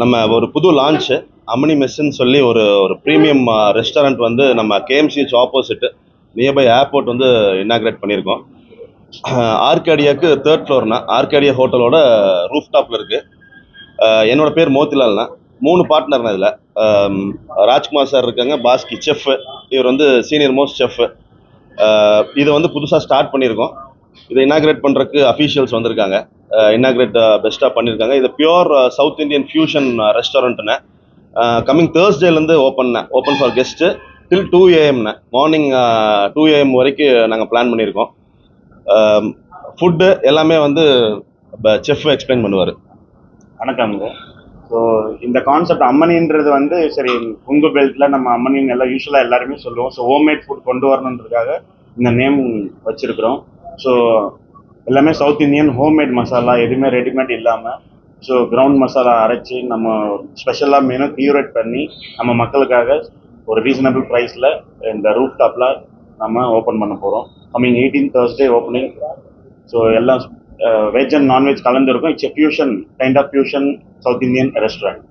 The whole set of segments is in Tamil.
நம்ம ஒரு புது லான்ச்சு அம்மணி மெஸ்ஸுன்னு சொல்லி ஒரு ஒரு ப்ரீமியம் ரெஸ்டாரண்ட் வந்து நம்ம கேஎம்சிஹெச் ஆப்போசிட் நியர்பை ஏர்போர்ட் வந்து இன்னாக்ரேட் பண்ணியிருக்கோம். ஆர்கேடியாவுக்கு தேர்ட் ஃப்ளோர்னா ஆர்கேடியா ஹோட்டலோட ரூஃப் டாப்பில் இருக்குது என்னோட பேர் மோத்திலால்னா மூணு பார்ட்னர்னா இதில். ராஜ்குமார் சார் இருக்காங்க பாஸ்கி செஃப் இவர் வந்து சீனியர் மோஸ்ட் செஃப் இதை வந்து புதுசாக ஸ்டார்ட் பண்ணியிருக்கோம். இதை இனாக்ரேட் பண்ணுறக்கு அஃபீஷியல்ஸ் வந்திருக்காங்க. இனாக்ரேட் பெஸ்ட்டாக பண்ணியிருக்காங்க இது பியோர் சவுத் இந்தியன் ஃபியூஷன் ரெஸ்டாரண்ட்டுன்னு கம்மிங் தேர்ஸ்டேலேருந்து ஓப்பன்னேன் open for guest till two ஏஎம்னு morning two AM வரைக்கும் நாங்கள் பிளான் பண்ணியிருக்கோம் ஃபுட்டு எல்லாமே வந்து செஃப் எக்ஸ்பிளைன் பண்ணுவார். வணக்கம்ங்க ஸோ இந்த கான்செப்ட் அம்மனின்றது வந்து சரி உங்க பெல்ட்டில் நம்ம அம்மனின் எல்லாம் யூஸ்வலாக எல்லாருமே சொல்லுவோம். ஸோ ஹோம்மேட் ஃபுட் கொண்டு வரணுன்றதுக்காக இந்த நேம் வச்சிருக்கிறோம். ஸோ எல்லாமே சவுத் இந்தியன் ஹோம்மேட் மசாலா எதுவுமே ரெடிமேட் இல்லாமல் ஸோ கிரவுண்ட் மசாலா அரைச்சி நம்ம ஸ்பெஷலாக மெனு கியூரேட் பண்ணி நம்ம மக்களுக்காக ஒரு ரீசனபிள் ப்ரைஸில் இந்த ரூஃப் டாப்பில் நம்ம ஓப்பன் பண்ண போகிறோம் coming eighteen Thursday opening so எல்லாம் veg and non veg கலந்துருக்கும். It's fusion kind of fusion south Indian restaurant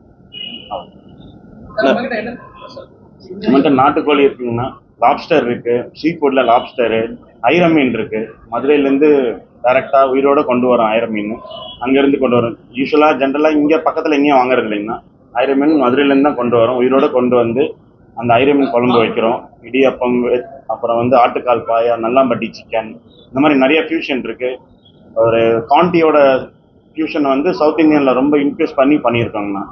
நம்மகிட்ட நாட்டுக்கோழி இருக்குங்கன்னா லாப்ஸ்டர் இருக்கு சீ ஃபுட்ல லாப்ஸ்டரு ஐர மீன் இருக்கு. மதுரையிலேருந்து டேரெக்டாக உயிரோட கொண்டு வரோம் ஐர மீன் அங்கேருந்து கொண்டு வரோம். யூஸ்வலாக ஜென்ரலாக இங்கே பக்கத்தில் எங்கேயும் வாங்குறது இல்லைங்கன்னா ஐர மீன் மதுரையிலேருந்து தான் கொண்டு வரோம். உயிரோட கொண்டு வந்து அந்த ஐர மீன் குழம்பு வைக்கிறோம். இடியப்பம் அப்புறம் வந்து ஆட்டுக்கால் பாயா நல்லாம்பட்டி சிக்கன் இந்த மாதிரி நிறைய ஃபியூஷன் இருக்குது ஒரு காண்டியோட ஃபியூஷன் வந்து சவுத் இந்தியனில் ரொம்ப இன்க்ரீஸ் பண்ணி பண்ணியிருக்காங்கண்ணா.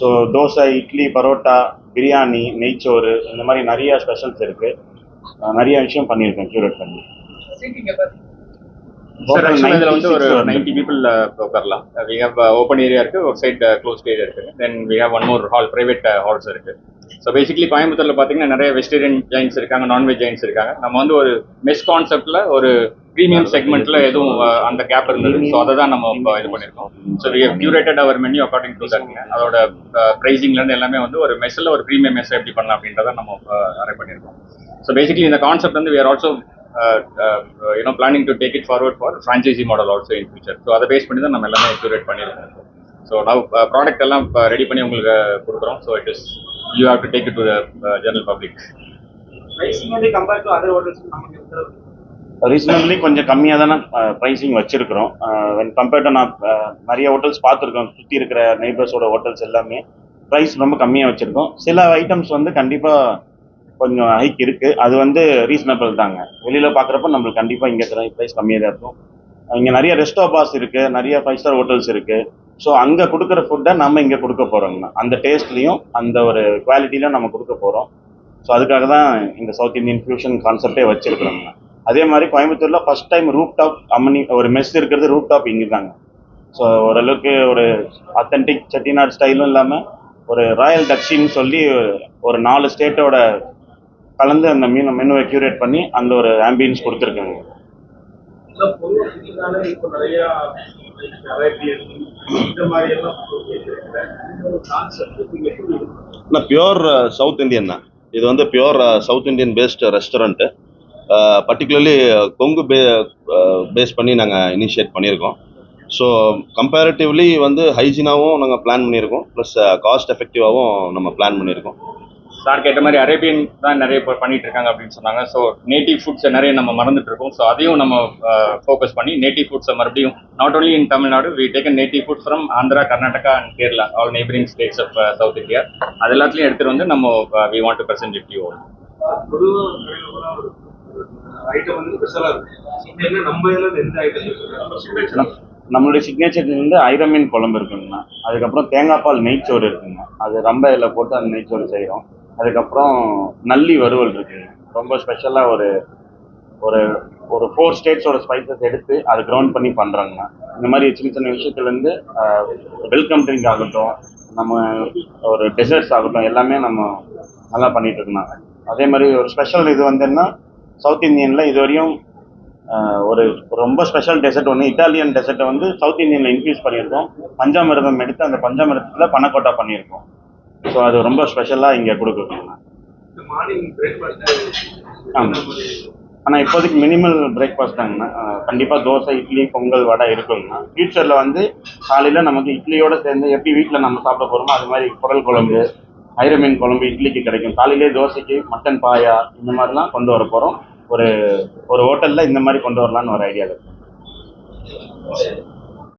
ஸோ தோசை இட்லி பரோட்டா பிரியாணி நெய்ச்சோறு இந்த மாதிரி நிறைய ஸ்பெஷல்ஸ் இருக்கு. நிறைய விஷயம் பண்ணியிருக்கேன் கியூரேட் பண்ணி. இதில் வந்து 96 ஒரு. நைன்டி பீப்புள் உட்காரலாம். வி ஹவ் ஓப்பன் ஏரியா இருக்கு ஒரு சைட் க்ளோஸ்ட் ஏரியா இருக்கு. Then we have one more hall private halls இருக்கு. ஸோ பேசிக்கலி கோயம்புத்தூர்ல பார்த்தீங்கன்னா நிறைய வெஜிடேரியன் ஜெயின்ஸ் இருக்காங்க நான்வெஜ் ஜெயின்ஸ் இருக்காங்க. நம்ம வந்து ஒரு மெஸ் கான்செப்ட்ல ஒரு ப்ரீமியம் செக்மெண்ட்ல எதுவும் அந்த கேப் இருந்தது. ஸோ அதை தான் நம்ம இப்போ இது பண்ணியிருக்கோம் so we have curated our menu according to that அதோட ப்ரைஸிங்ல இருந்து எல்லாமே வந்து ஒரு மெஸ்ஸில் ஒரு ப்ரீமியம் மெஸ் எப்படி பண்ணலாம் அப்படின்றத நம்ம அரேஞ்ச் பண்ணியிருக்கோம் ஸோ பேசிக்கலி இந்த கான்செப்ட் வந்து we are also you know planning to take it forward for franchisee model also in future so அதை பேஸ் பண்ணி தான் நம்ம எல்லாமே கியூரேட் பண்ணியிருக்கோம் ஸோ நான் ப்ராடக்ட் எல்லாம் ரெடி பண்ணி உங்களுக்கு கொடுக்குறோம். So it is you have to take it to the general public reasonably கொஞ்சம் கம்மியாக தானே ப்ரைஸிங் வச்சிருக்கிறோம். வென் கம்பேர்ட் நான் நிறைய ஹோட்டல்ஸ் பார்த்துருக்கோம் சுற்றி இருக்கிற நெய்பர்ஸோட ஹோட்டல்ஸ் எல்லாமே ப்ரைஸ் ரொம்ப கம்மியாக வச்சுருக்கோம். சில ஐட்டம்ஸ் வந்து கண்டிப்பாக கொஞ்சம் ஹைக் இருக்குது அது வந்து ரீசனபிள் தாங்க. வெளியில் பார்க்குறப்ப நம்மளுக்கு கண்டிப்பாக இங்கே ப்ரைஸ் கம்மியாக தான் இருக்கும். இங்கே நிறைய ரெஸ்டோ பாஸ் இருக்குது நிறைய ஃபைவ் ஸ்டார் ஹோட்டல்ஸ் இருக்குது ஸோ அங்கே கொடுக்குற ஃபுட்டை நம்ம இங்கே கொடுக்க போகிறோங்கண்ணா அந்த டேஸ்ட்லையும் அந்த ஒரு குவாலிட்டிலையும் நம்ம கொடுக்க போகிறோம் ஸோ அதுக்காக தான் இந்த சவுத் இந்தியன் ஃபியூஷன் கான்செப்டே வச்சிருக்கிறோங்கண்ணா அதே மாதிரி கோயம்புத்தூர்ல ஃபர்ஸ்ட் டைம் ரூப் டாப் அம்மனி ஒரு மெஸ் இருக்கிறது ரூப் டாப் இங்கே தாங்க. ஸோ ஓரளவுக்கு ஒரு அத்தன்டிக் செட்டிநாடு ஸ்டைலும் இல்லாமல் ஒரு ராயல் டக்ஷின்னு சொல்லி ஒரு நாலு ஸ்டேட்டோட கலந்து அந்த மீன் மெனுவை கியூரேட் பண்ணி அந்த ஒரு ஆம்பியன்ஸ் கொடுத்துருக்காங்க? நான் பியோர் சவுத் இந்தியன் தான். இது வந்து pure south Indian based restaurant particularly Kongu பே பேஸ் பண்ணி நாங்கள் இனிஷியேட் பண்ணியிருக்கோம். ஸோ கம்பேரிட்டிவ்லி வந்து ஹைஜீனாகவும் நாங்கள் பிளான் பண்ணியிருக்கோம். ப்ளஸ் காஸ்ட் எஃபெக்டிவாகவும் நம்ம பிளான் பண்ணியிருக்கோம். சார் கேட்ட மாதிரி அரேபியன் தான் நிறைய இப்போ பண்ணிட்டு இருக்காங்க அப்படின்னு சொன்னாங்க. ஸோ நேட்டிவ் ஃபுட்ஸை நிறைய நம்ம மறந்துட்டு இருக்கோம். ஸோ அதையும் நம்ம ஃபோக்கஸ் பண்ணி நேட்டிவ் ஃபுட்ஸை மறுபடியும் not only in Tamil Nadu we take native food from Andhra Karnataka and Kerala all neighbouring states of south India அது எல்லாத்துலையும் எடுத்துட்டு வந்து நம்ம we want to present it you item வந்து ஸ்பெஷலாக இருக்கு. என்ன நம்ம இதில் எந்த ஐட்டம் நம்மளுடைய சிக்னேச்சர் வந்து ஐரமீன் குழம்பு இருக்குங்கண்ணா. அதுக்கப்புறம் தேங்காய் பால் நெய்ச்சோறு இருக்குங்க அது ரொம்ப இதில் போட்டு அந்த நெய்ச்சோறு செய்கிறோம் அதுக்கப்புறம் நல்லி வறுவல் இருக்குங்க. ரொம்ப ஸ்பெஷலாக ஒரு ஒரு ஒரு ஃபோர் ஸ்டேட்ஸோட ஸ்பைசஸ் எடுத்து அதை கிரவுண்ட் பண்ணி பண்ணுறாங்கண்ணா இந்த மாதிரி சின்ன சின்ன விஷயத்துலேருந்து வெல்கம் ட்ரிங்க் ஆகட்டும் நம்ம ஒரு டெசர்ட்ஸ் ஆகட்டும் எல்லாமே நம்ம நல்லா பண்ணிட்டு இருக்கோம் அதே மாதிரி ஒரு ஸ்பெஷல் இது வந்துன்னா சவுத் இந்தியனில் இதுவரையும் ஒரு ரொம்ப ஸ்பெஷல் டெசர்ட் ஒன்று இட்டாலியன் டெசர்ட்டை வந்து சவுத் இந்தியனில் இன்க்ரீஸ் பண்ணியிருக்கோம். பஞ்சாமிரதம் எடுத்து அந்த பஞ்சாமிரதத்தில் பணக்கோட்டா பண்ணியிருக்கோம். ஸோ அது ரொம்ப ஸ்பெஷலாக இங்கே கொடுக்குறோம். ஆமாம் ஆனால் இப்போதைக்கு மினிமல் பிரேக்ஃபாஸ்ட் தாங்கண்ணா கண்டிப்பாக தோசை இட்லி பொங்கல் வடை இருக்குங்கண்ணா ஃப்யூச்சரில் வந்து காலையில் நமக்கு இட்லியோடு சேர்ந்து எப்படி வீட்டில் நம்ம சாப்பிட போகிறோமோ அது மாதிரி குடல் குழம்பு ஐரமீன் குழம்பு இட்லிக்கு கிடைக்கும். காலையிலே தோசைக்கு மட்டன் பாயா இந்த மாதிரிலாம் கொண்டு வர போகிறோம் ஒரு ஒரு ஹோட்டலில் இந்த மாதிரி கொண்டு வரலான்னு ஒரு ஐடியா இருக்கு.